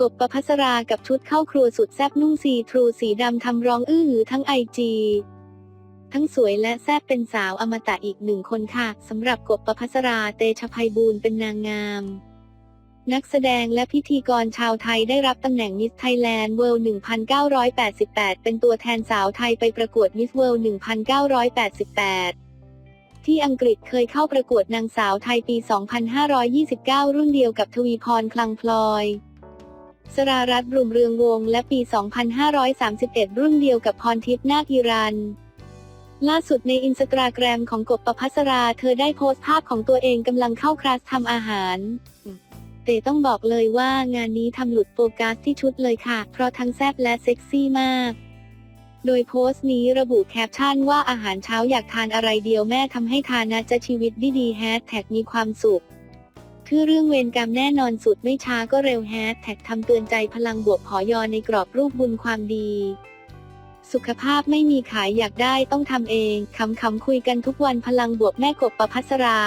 กบประพัสรากับชุดเข้าครัวสุดแซ่บนุ่งสีทรูสีดำทำร้องอื้อหือทั้งไอจีทั้งสวยและแซ่บเป็นสาวอมตะอีกหนึ่งคนค่ะสำหรับกบประพัสราเตชภัยบูลย์เป็นนางงาม นักแสดงและพิธีกรชาวไทยได้รับตำแหน่งมิสไทยแลนด์เวิลด์1988 เป็นตัวแทนสาวไทยไปประกวดมิสเวิลด์1988ที่อังกฤษเคยเข้าประกวดนางสาวไทยปี 2529 รุ่นเดียวกับทวีพร คลังพลอย สรารัตน์รุ่มเรืองวง และปี 2531 รุ่นเดียวกับพรทิพย์นาคอีรันล่าสุดในอินสตาแกรมของกบประพัสราเธอได้โพสต์ภาพของตัวเองกำลังเข้าคลาสทำอาหาร แต่ต้องบอกเลยว่างานนี้ทำหลุดโฟกัสที่ชุดเลยค่ะ เพราะทั้งแซ่บและเซ็กซี่มาก โดยโพสต์นี้ระบุแคปชั่นว่าอาหารเช้าอยากทานอะไรเดียวแม่ทำให้ทานนะจะชีวิตดีๆแฮชแท็กมีความสุข คือเรื่องเวรกรรมแน่นอนสุดไม่ช้าก็เร็วแฮชแท็กทำเตือนใจพลังบวกผอยอในกรอบรูปบุญความดี สุขภาพไม่มีขายอยากได้ต้องทำเองคำคำๆคุยกันทุกวันพลังบวกแม่กบประพัสรา